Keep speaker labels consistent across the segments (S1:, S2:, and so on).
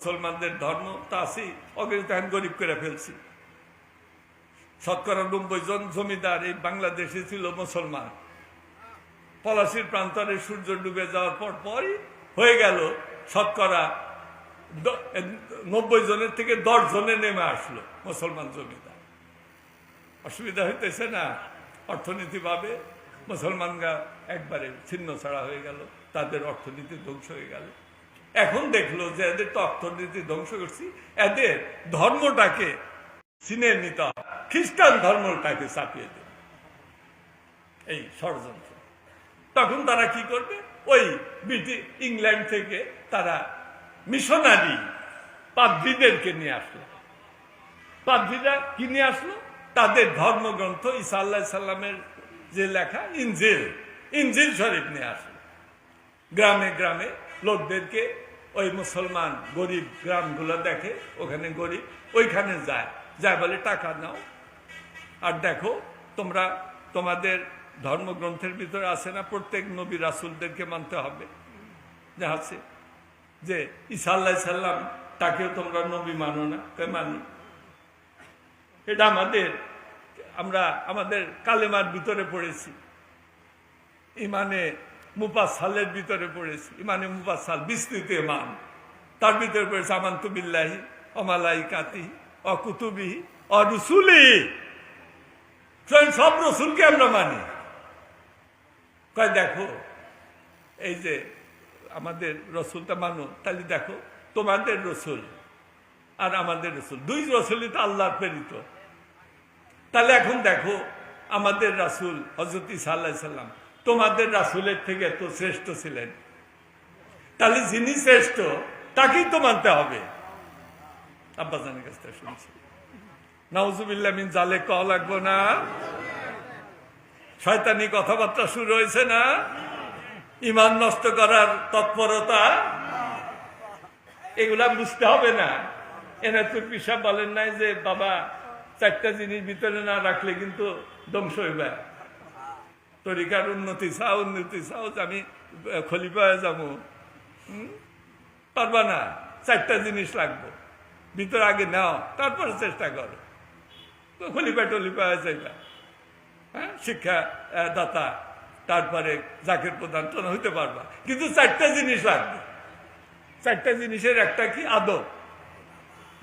S1: মুসলমানদের ধর্ম তা আছেই। অগেজ তখন গরিব করে ফেলছি। শতকরা নব্বই জন জমিদার এই বাংলাদেশে ছিল মুসলমান। পলাশির প্রান্তরে সূর্য ডুবে যাওয়ার পর পরই হয়ে গেল শতকরা নব্বই জনের থেকে দশ জনে নেমে আসলো মুসলমান জমিদার। অসুবিধা হইতেছে না। অর্থনীতিভাবে মুসলমানরা একবারে ছিন্ন ছাড়া হয়ে গেল। তাদের অর্থনীতি ধ্বংস হয়ে গেল। এখন দেখল যে এদের তো অর্থনীতি ধ্বংস করছি। এদের ধর্মটাকে চিনে নিতে। খ্রিস্টান ধর্মটাকে চাপিয়ে দেবে। এই ষড়যন্ত্র। তখন তারা কি করবে? ওই ব্রিটিশ ইংল্যান্ড থেকে তারা মিশনারি পাদ্রীদেরকে নিয়ে আসলো। পাদ্রীরা কি নিয়ে আসলো? তাদের ধর্মগ্রন্থ ঈসা আল্লাহ সাল্লামের যে লেখা, ইনজিল ইনজিল শরীফ নিয়ে আসলো। গ্রামে গ্রামে লোকদেরকে ওই মুসলমান গরিব গ্রামগুলো দেখে, ওখানে গরিব, ওইখানে যায়। যায় বলে টাকা নাও। আর দেখো, তোমরা, তোমাদের ধর্মগ্রন্থের ভিতরে আছে না, প্রত্যেক নবী রাসুলদেরকে মানতে হবে। যে আছে। যে ঈসা আল্লাহ সাল্লাম তাকেও তোমরা নবী মানো না। কে মানি? এটা আমাদের, আমরা আমাদের কালেমার ভিতরে পড়েছি। ইমানে মুপাসালের ভিতরে পড়েছি। ইমানে মুপাসাল বিস্তৃত ইমান তার ভিতরে পড়েছে, আমান্তু বিল্লাহি অমালাই কাতি অকুতুবি অরুসুলি সব রসুলকে আমরা মানি। কয়, দেখো, এই যে আমাদের রসুলটা মানো, তাহলে দেখো, তোমাদের রসুল আর আমাদের রসুল। দুই রসুলই তো আল্লাহর প্রেরিত। তাহলে এখন দেখো, আমাদের রাসুল হজরত ইসা আল্লাহ সাল্লাম তোমাদের রাসুলের থেকে তো শ্রেষ্ঠ ছিলেন। তাহলে যিনি শ্রেষ্ঠ, তাকেই তো মানতে হবে। আব্বাজানের কাছ থেকে শুনছি। জালে ক লাগবো না। শয়তানি কথাবার্তা শুরু হয়েছে না? ইমান নষ্ট করার তৎপরতা? এগুলা বুঝতে হবে না। এনাতুর পিসাব বলেন নাই যে, বাবা, চারটা জিনিস ভিতরে না রাখলে কিন্তু ধ্বংস হইবে। তরিকার উন্নতি চাও উন্নতি চাও যে আমি খলিফা যাব। পারবা না, চারটা জিনিস লাগবে। ভিতরে আগে নাও, তারপরে চেষ্টা করো। খলিফা টলিফা হয়ে যাইবা। হ্যাঁ? শিক্ষা দাতা, তারপরে জাকের প্রধান, তো হইতে পারবা। কিন্তু চারটা জিনিস লাগবে। চারটা জিনিসের একটা কি? আদব।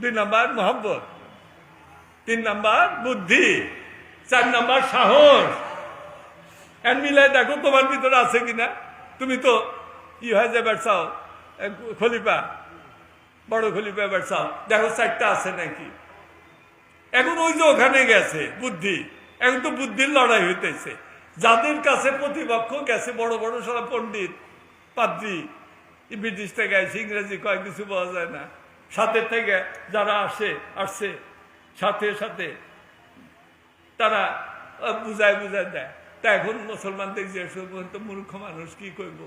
S1: দুই নাম্বার মোহাম্মত তিন নাম্বার বুদ্ধি। চার নাম্বার সাহস। মিলাই দেখো তোমার ভিতরে আছে কিনা? তুমি তো ই হয়ে যাবে চাও খলিফা, বড় খলিফা এবার চাও দেখো, চারটা আছে নাকি? এখন ওই যে ওখানে গেছে, বুদ্ধি। এখন তো বুদ্ধির লড়াই হইতেছে। যাদের কাছে প্রতিপক্ষ গেছে, বড় বড় সারা পণ্ডিত, পাদ্রি। ব্রিটিশ থেকে আসে ইংরেজি কয়, কিছু বলা যায় না। সাথে থেকে যারা আসে, আসছে, সাথে সাথে, তারা বুঝায় বুঝায় দেয়। তা এখন মুসলমান দেখছে এসব পর্যন্ত মূর্খ মানুষ কি করব?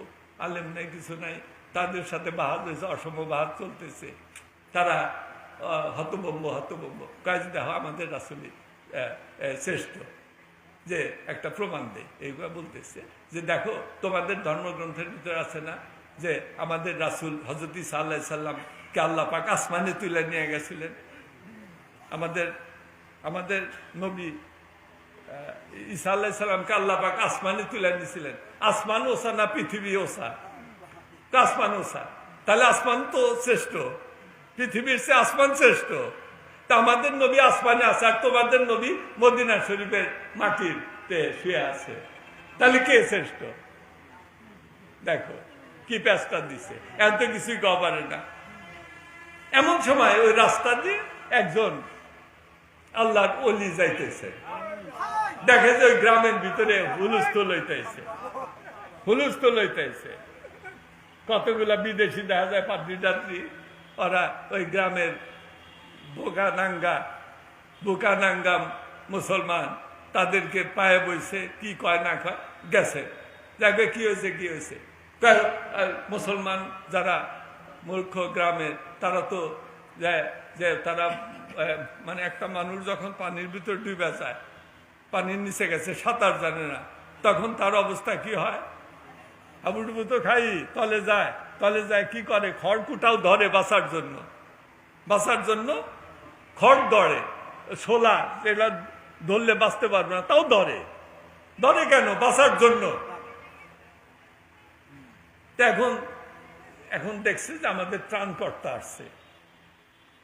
S1: আলেম নাই, কিছু নাই। তাদের সাথে বাহাদ হয়েছে অসম বাহাদ চলতেছে। তারা হতবম্ব হতবম্ব কাজ দেখো, আমাদের আসলে শ্রেষ্ঠ। যে একটা প্রমাণ দেয়, এইগুলো বলতেছে যে দেখো, তোমাদের ধর্মগ্রন্থের ভিতরে আছে না যে আমাদের রাসুল হজরত সাল্লাহ সাল্লামকে আল্লাহ পাক আসমানে তুলে নিয়ে গেছিলেন? আমাদের আমাদের নবী ঈসা আল্লাহ সাল্লামকে আসমানে তুলে নিয়েছিলেন আসমান ওসা না পৃথিবী ওসা? আসমান ওসা। তাহলে আসমান তো শ্রেষ্ঠ। পৃথিবীর চেয়ে আসমান শ্রেষ্ঠ। তা আমাদের নবী আসমানে আছে আর তোমাদের নবী মদিনা শরীফের মাটির শুয়ে আছে। তাহলে কে শ্রেষ্ঠ? দেখো, কি প্যাঁচটা দিছে। এত কিছুই পারে না। এমন সময় ওই রাস্তা দিয়ে একজন আল্লাহর অলি যাইতেছে। দেখে যে ওই গ্রামের ভিতরে হুলস্থুল হইতেছে হুলস্থুল হইতেছে কতগুলা বিদেশি দেখা যায় পাত্রী যাত্রী ওরা ওই গ্রামের বোকা নাঙ্গা, বোকা নাঙ্গাম মুসলমান, তাদেরকে পায়ে বইছে, কি কয় না কয়, গেছে। দেখবে কি হয়েছে কি হয়েছে। মুসলমান যারা মূর্খ গ্রামের তারা তো যে তারা মানে একটা মানুষ যখন পানির ভিতর ডুবে যায় পানির নিচে গেছে, সাঁতার জানে না। তখন তার অবস্থা কি হয়? হাবুডুবু তো খাই, তলে যায়। তলে যায় কি করে? খড়কুটাও ধরে বাঁচার জন্য। বাঁচার জন্য খড় ধরে, শোলা যেটা ধরলে বাঁচতে পারবে না, তাও ধরে। ধরে কেন? বাঁচার জন্য। এখন এখন দেখছে যে আমাদের ত্রাণকর্তা আসছে।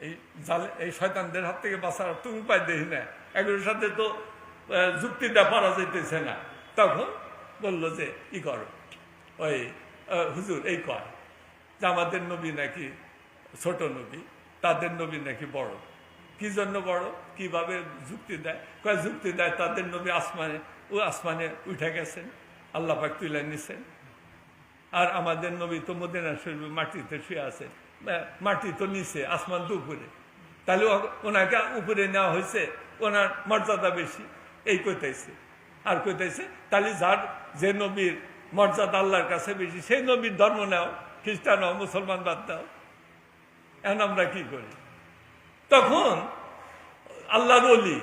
S1: এই জালে, এই শয়তানদের হাত থেকে বাঁচার তুমি উপায় দেখি না। এগুলোর সাথে তো আহ, যুক্তি দেওয়া পারা যাইতেছে না। তখন বলল যে ই করো ওই হুজুর এই যে আমাদের নবী নাকি ছোট নবী তাদের নবী নাকি বড়। কি জন্য বড়? কীভাবে যুক্তি দেয়? কয় যুক্তি দেয় তাদের নবী আসমানে ও আসমানে উঠে গেছেন আল্লাহ পাক তুলে নিছেন। আর আমাদের নবী তো মদিনা শরীফ মাটিতে শুয়ে আছে। মাটি তো নিচে আসমান তো উপরে। তাহলে ওনাকে উপরে নেওয়া হয়েছে ওনার মর্যাদা বেশি। এই কইতেছে আর কইতেছে তাহলে যার যে নবীর মর্যাদা আল্লাহর কাছে বেশি, সেই নবীর ধর্ম নাও, খ্রিস্টান হও, মুসলমান বাদ দাও। এখন আমরা কি করি? তখন আল্লাহর অলি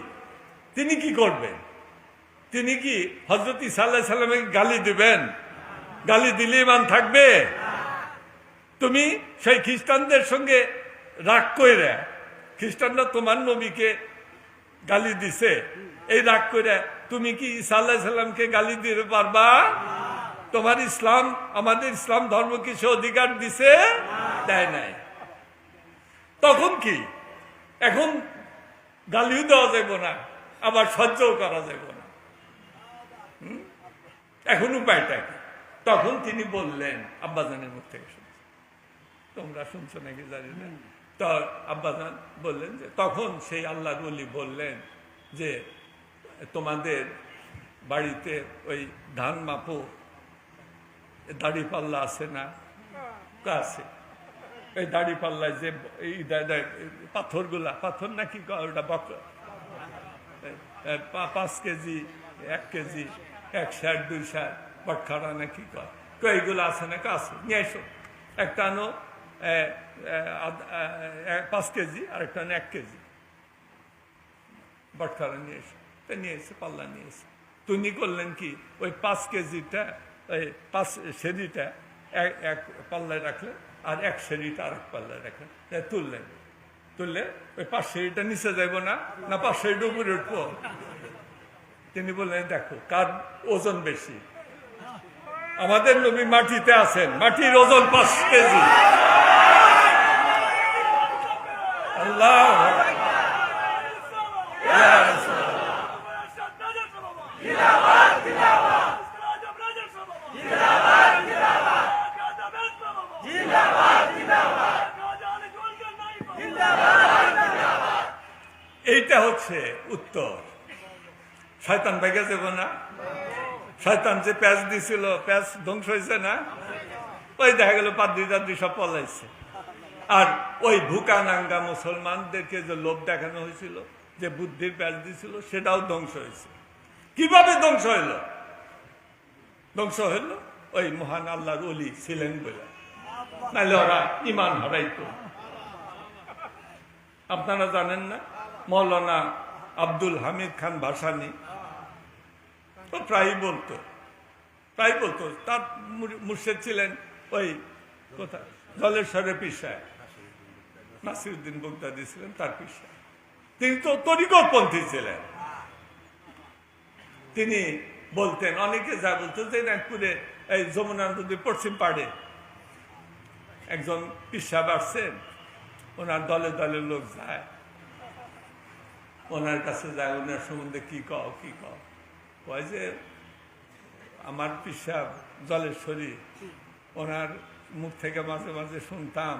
S1: তিনি কি করবেন? তিনি কি হজরত ইসাল্লাহ সাল্লামকে গালি দিবেন? গালি দিলে ইমান থাকবে? তুমি সেই খ্রিস্টানদের সঙ্গে রাগ করে খ্রিস্টানরা তোমার নবীকে গালি দিছে। এই রাগ করে তুমি কি ঈসা আল্লাহ সাল্লামকে গালি দিতে পারবা? তোমার ইসলাম, আমাদের ইসলাম ধর্ম কিছু অধিকার দিছে? দেয় নাই। তখন কি? এখন গালিও দেওয়া যাবে না, আবার সহ্যও করা যাবে না? এখন উপায়টা কি? তখন তিনি বললেন, আব্বাজানের মুখ থেকে শুনছি। তোমরা শুনছো নাকি জানি না। তো বললেন যে, তখন সেই আল্লাহর ওলি বললেন যে, তোমাদের বাড়িতে ওই ধান মাপো, দাড়ি পাল্লা আছে না? আছে। এই দাড়ি পাল্লায় যে এই পাথরগুলা, পাথর নাকি ওটা বক পাঁচ কেজি, এক কেজি, এক ষাট, দুই ষাট, বটখারা নাকি কয় আছে না কাছে নিয়ে এসো। একটা আনো। পাঁচ কেজি, আর একটা এক কেজি। বটখারা নিয়ে এসো। তা নিয়ে এসে, পাল্লা নিয়ে এসে। তুমি করলেন কি? ওই পাঁচ কেজিটা, ওই পাঁচ সেরিটা এক পাল্লায় রাখলেন, আর এক সেরিটা আর এক পাল্লায় রাখলেন। তুললেন। তুললে ওই পাঁচ সেরিটা নিচে যাইব না না পাঁচ সেরিটা উপরে উঠবো? তিনি বললেন, দেখো, কার ওজন বেশি? আমাদের নবী মাটিতে আছেন। মাটির ওজন পাঁচ কেজি। আল্লাহ। এইটা হচ্ছে উত্তর। শয়তান ভেগে যাব না। শয়তান যে প্যাচ দিছিল, প্যাচ ধ্বংস হয়েছে না? ওই দেখা গেল পাদ্রি টাদ্রি সব পলাইছে। আর ওই ভুকা নাঙ্গা মুসলমানদেরকে যে লোভ দেখানো হয়েছিল, যে বুদ্ধির প্যাচ দিছিল, সেটাও ধ্বংস হয়েছে। কীভাবে ধ্বংস হইল? ধ্বংস হইল ওই মহান আল্লাহর অলি ছিলেন বলে। নাহলে ওরা ইমান হারাইতো। আপনারা জানেন না, মৌলানা আব্দুল হামিদ খান ভাসানি তো প্রায়ই বলতো। প্রায় বলতো, তার মুর্শেদ ছিলেন ওই কোথায়? জলেশ্বরের পিসায়। নাসিরুদ্দিন বগদাদি ছিলেন তার পিসায়। তিনি তো তরিকপন্থী ছিলেন। তিনি বলতেন, অনেকে যা বলতো যে নাগপুরে এই যমুনা নদীর পশ্চিম পাড়ে একজন পিসাব আসছেন, ওনার দলে দলে লোক যায়। ওনার কাছে যায়, ওনার সম্বন্ধে কি কও কি কও? কয় যে আমার পিসাব জলেশ্বরী ওনার মুখ থেকে মাঝে মাঝে শুনতাম।